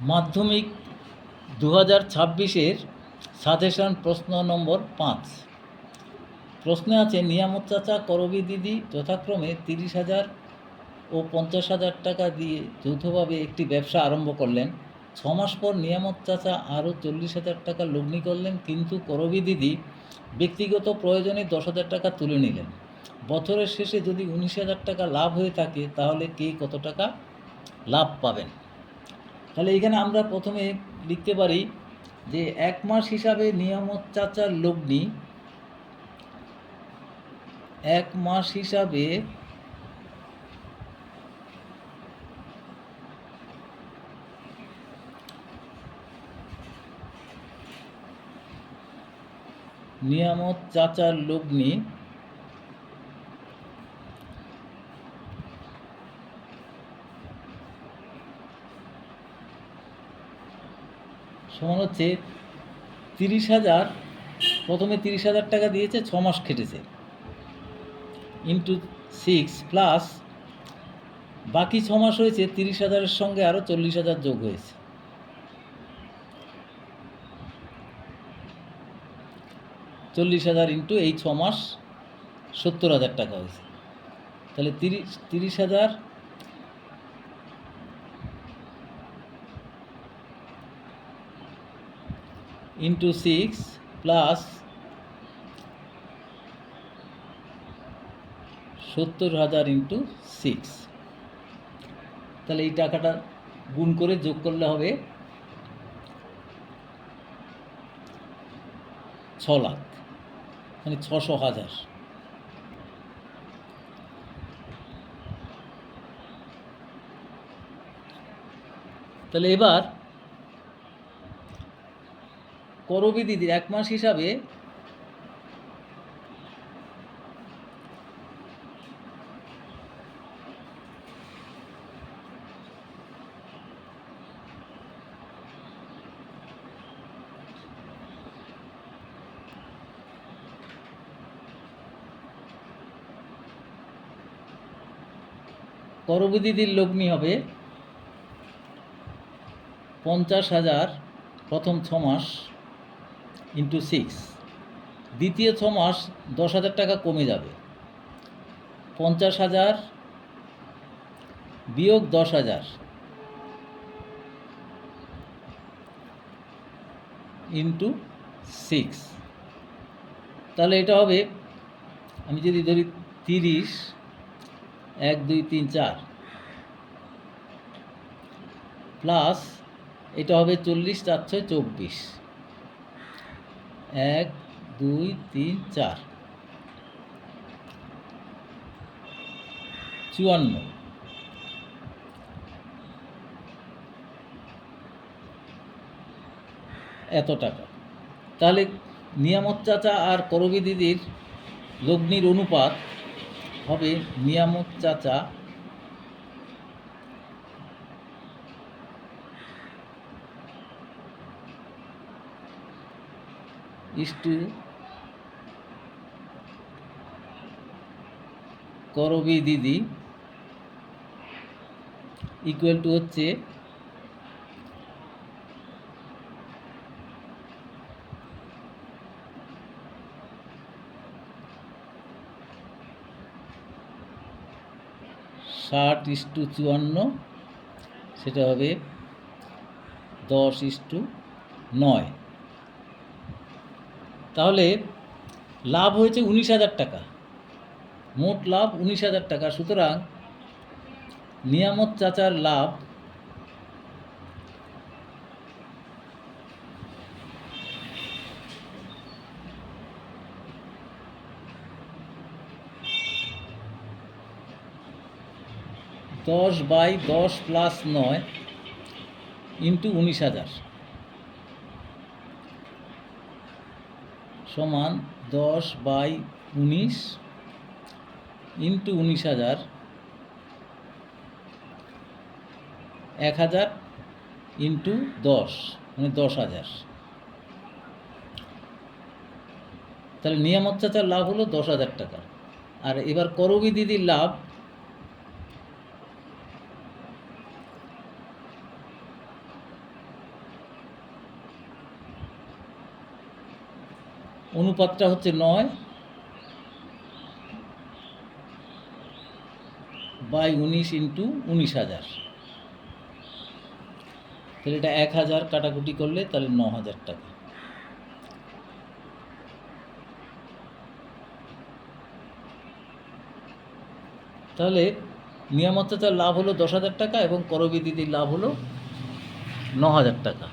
মাধ্যমিক দু হাজার ছাব্বিশের সাজেশন প্রশ্ন নম্বর পাঁচ। প্রশ্নে আছে, নিয়ামত চাচা, করবি দিদি, যথাক্রমে তিরিশ হাজার ও পঞ্চাশ হাজার টাকা দিয়ে যৌথভাবে একটি ব্যবসা আরম্ভ করলেন। ছ মাস পর নিয়ামত চাচা আরও চল্লিশ হাজার টাকা লগ্নি করলেন, কিন্তু করবি দিদি ব্যক্তিগত প্রয়োজনে দশ হাজার টাকা তুলে নিলেন। বছরের শেষে যদি উনিশ হাজার টাকা লাভ হয়ে থাকে, তাহলে কে কত টাকা লাভ পাবেন? তাহলে এখানে আমরা প্রথমে লিখতে পারি যে এক মাস হিসাবে নিয়ামত চাচার লগ্নি, এক মাস হিসাবে নিয়ামত চাচার লগ্নি সমান হচ্ছে তিরিশ হাজার, প্রথমে তিরিশ হাজার টাকা দিয়েছে, ছ মাস খেটেছে। ইন্টু সিক্স প্লাস বাকি ছ মাস হয়েছে, তিরিশ হাজারের সঙ্গে আরও চল্লিশ হাজার যোগ হয়েছে। চল্লিশ হাজার ইন্টু এই ছ মাস সত্তর হাজার টাকা হয়েছে। তাহলে তিরিশ তিরিশ হাজার ইন্টু সিক্স প্লাস সত্তর হাজার ইন্টু সিক্স তাহলে এই টাকাটা গুণ করে যোগ করলে হবে ছ লাখ। মানে ছশো হাজার। তাহলে এবার করবি দিদির এক মাস হিসাবে করবি লগ্নি হবে পঞ্চাশ হাজার প্রথম ছ মাস। ইন্টু সিক্স দ্বিতীয় ছ মাস দশ হাজার টাকা কমে যাবে। পঞ্চাশ হাজার বিয়োগ দশ হাজার। ইন্টু সিক্স তাহলে এটা হবে, আমি যদি ধরি তিরিশ, এক, দুই, তিন, চার। প্লাস এটা হবে চল্লিশ, চার, ছয়, চব্বিশ। এক, দুই, তিন, চার। চুয়ান্ন। এত টাকা। তাহলে নিয়ামত চাচা আর করবি দিদির লগ্নির অনুপাত হবে নিয়ামত চাচা করবি দিদি। ইকুয়াল টু হচ্ছে ষাট ইস্টু চুয়ান্ন সেটা হবে দশ ইস্টু নয়। তাহলে লাভ হয়েছে উনিশ হাজার টাকা। মোট লাভ উনিশ হাজার টাকা। সুতরাং নিয়ামত চাচার লাভ দশ বাই দশ প্লাস নয় ইন্টু উনিশ হাজার। সমান দশ বাই উনিশ ইন্টু উনিশ হাজার, এক হাজার ইন্টু দশ মানে দশ হাজার। তাহলে নিয়ামত চাচার লাভ হলো দশ হাজার টাকা। আর এবার করবি দিদির লাভ অনুপাতটা হচ্ছে নয় বাই উনিশ ইন্টু উনিশ হাজার। তাহলে এটা এক হাজার কাটাকুটি করলে তাহলে ন হাজার টাকা। তাহলে নিয়ামত লাভ হলো দশ হাজার টাকা এবং করবি দিদির লাভ হলো ন হাজার টাকা।